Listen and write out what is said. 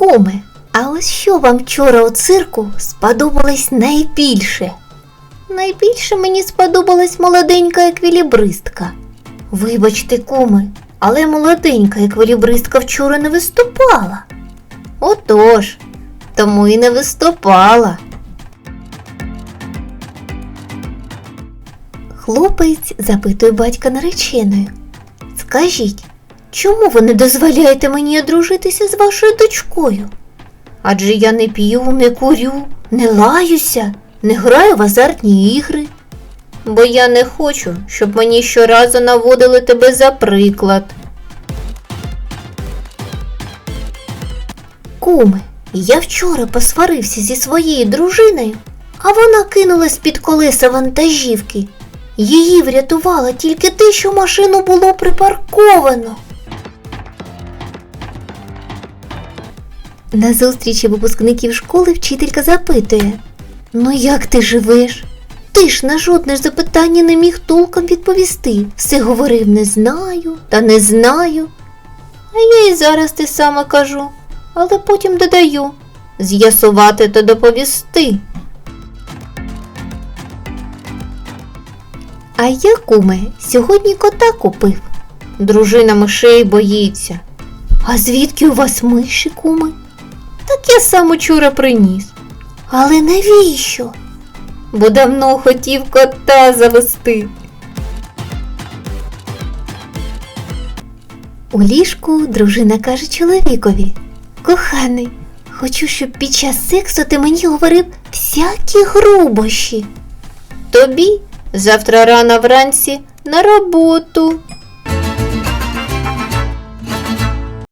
Куме, а ось що вам вчора у цирку сподобалось найбільше? Найбільше мені сподобалась молоденька еквілібристка. Вибачте, куме, але молоденька еквілібристка вчора не виступала. Отож, тому і не виступала. Хлопець запитує батька нареченою. Скажіть, чому ви не дозволяєте мені одружитися з вашою дочкою? Адже я не п'ю, не курю, не лаюся, не граю в азартні ігри. Бо я не хочу, щоб мені щоразу наводили тебе за приклад. Куме, я вчора посварився зі своєю дружиною, а вона кинулась під колеса вантажівки. Її врятувало тільки те, що машину було припарковано. На зустрічі випускників школи вчителька запитує: Ну як ти живеш? Ти ж на жодне запитання не міг толком відповісти. Все говорив не знаю та не знаю. А я і зараз те саме кажу, але потім додаю з'ясувати та доповісти. А я, куме, сьогодні кота купив. Дружина мишей боїться. А звідки у вас миші, куме? Так я сам учора приніс. Але навіщо? Бо давно хотів кота завести. У ліжку дружина каже чоловікові. Коханий, хочу, щоб під час сексу ти мені говорив всякі грубощі. Тобі завтра рано вранці на роботу.